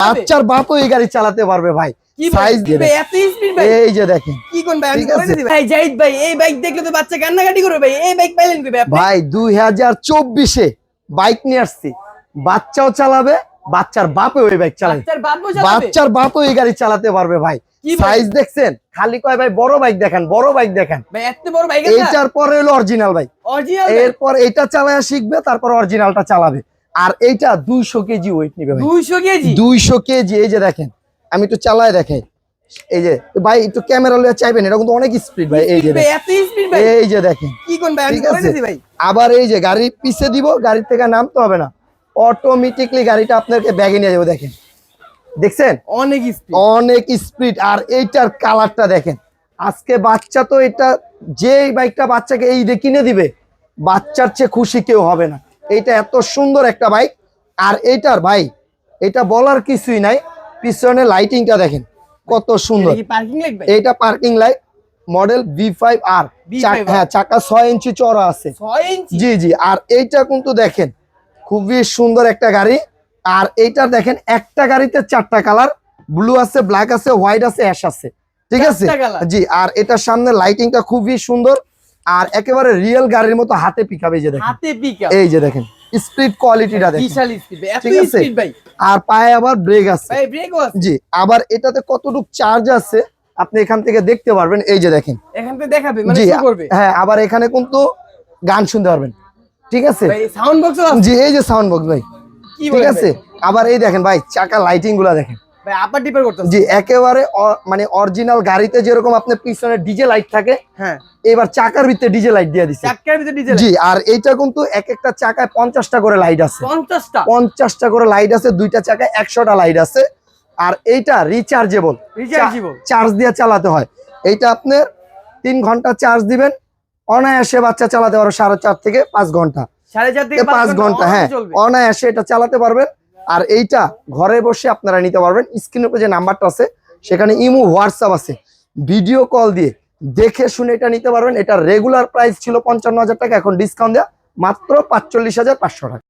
বাচ্চার বাপও এই গাড়ি চালাতে পারবে ভাই। ভাই? ভাই, ভাই? এই যে দেখেন। ভাই। দিই ভাই। ভাই ভাই। ভাই ভাই হাজার চব্বিশে বাইক নিয়ে আসছি। বাচ্চাও চালাবে বাচ্চার বাপও ওই বাইক চালাবে। বাচ্চার বাপও চালাবে? এই গাড়ি চালাতে পারবে ভাই। কি ভাই? সাইজ দেখছেন? খালি কয় ভাই বড় বাইক দেখেন বড় বাইক দেখেন। ভাই এইটার পরে হলো অরিজিনাল বাইক অরিজিনাল এরপর এটা চালায় শিখবে তারপর অরিজিনালটা চালাবে। আর এইটা দুইশো কেজি ওয়েট নিবে 200 কেজি? দুইশো কেজি এই যে দেখেন আমি একটু চালায় দেখাই। এই যে ভাই একটু ক্যামেরা লয়ে চাইবেন এটা কিন্তু অনেক স্পিড ভাই এই যে এই যে দেখেন। কি কোন ভাই আমি করে। ভাই। আবার এই যে গাড়ি পিছে দিব গাড়ি থেকে নামতে হবে না। অটোমেটিকলি গাড়িটা আপনাকে ব্যাগে নিয়ে যাবে দেখেন। দেখছেন? অনেক স্পিড অনেক স্পিড আর এইটার কালারটা দেখেন। আজকে বাচ্চা তো এটা যে বাইকটা বাচ্চাকে এই কিনে দিবে বাচ্চার চেয়ে খুশি কেউ হবে না। এইটা এত সুন্দর একটা বাইক। আর এইটার ভাই এটা বলার কিছুই নাই। পিছনে লাইটিংটা দেখেন কত সুন্দর। এইটা parking light model B five আর হ্যাঁ চাকা ছয় ইঞ্চি চড়া আছে। জি জি আর এইটা কিন্তু দেখেন খুবই সুন্দর একটা গাড়ি। আর এইটা দেখেন একটা গাড়িতে চারটা কালার ব্লু আছে ব্ল্যাক আছে হোয়াইট আছে অ্যাশ আছে। ঠিক আছে? জি আর এটার সামনে লাইটিংটা খুবই সুন্দর। আর একেবারে রিয়েল গাড়ির মতো হাতে পিকাবে যে দেখেন। হাতে পিকআপ এই যে দেখেন স্পিড কোয়ালিটিটা দেখেন। বিশাল স্পিড এত ঠিক আছে? স্পিড ভাই। আর পায়ে আবার ব্রেক আছে। ভাই ব্রেকও আছে। জি আবার এটাতে কতটুক চার্জ আছে আপনি এখান থেকে দেখতে পারবেন। এই যে দেখেন। এখান থেকে দেখাবে মানে কি করবে। হ্যাঁ আবার এখানে কিন্তু গান শুনতে পারবেন। ঠিক আছে? ভাই সাউন্ড বক্সও আছে। জি এই যে সাউন্ড বক্স ভাই। কি ঠিক আছে? আবার এই দেখেন ভাই চাকা লাইটিংগুলা দেখেন। ভাই আপার ডিপার করতেছে। জি একেবারে মানে অরিজিনাল গাড়িতে যেরকম আপনার পিছনে ডিজে লাইট থাকে হ্যাঁ। এবার চাকার ভিতরে ডিজে লাইট দিয়ে দিচ্ছে চাক্কার ভিতরে জি আর এইটা কিন্তু এক একটা চাকায় করে লাইট আছে। 50টা পঞ্চাশটা করে লাইট আছে দুইটা চাকায় একশোটা লাইট আছে। আর এইটা রিচার্জেবল রিচার্জেবল চার্জ দিয়ে চালাতে হয়। এইটা আপনার তিন ঘণ্টা চার্জ দিবেন। অনায়াসে বাচ্চা চালাতে পারো সাড়ে চার থেকে পাঁচ ঘণ্টা। সাড়ে চার থেকে এ পাঁচ ঘণ্টা হ্যাঁ। অনায়াসে এটা চালাতে পারবেন। আর এইটা ঘরে বসে আপনারা নিতে পারবেন। স্ক্রিন উপরে যে নাম্বারটা আছে, সেখানে ইমো হোয়াটসঅ্যাপ আছে। ভিডিও কল দিয়ে দেখে শুনে এটা নিতে পারবেন। এটা রেগুলার প্রাইস ছিল পঞ্চান্ন হাজার টাকা, এখন ডিসকাউন্ট দেওয়া মাত্র পাঁচচল্লিশ হাজার পাঁচশো টাকা।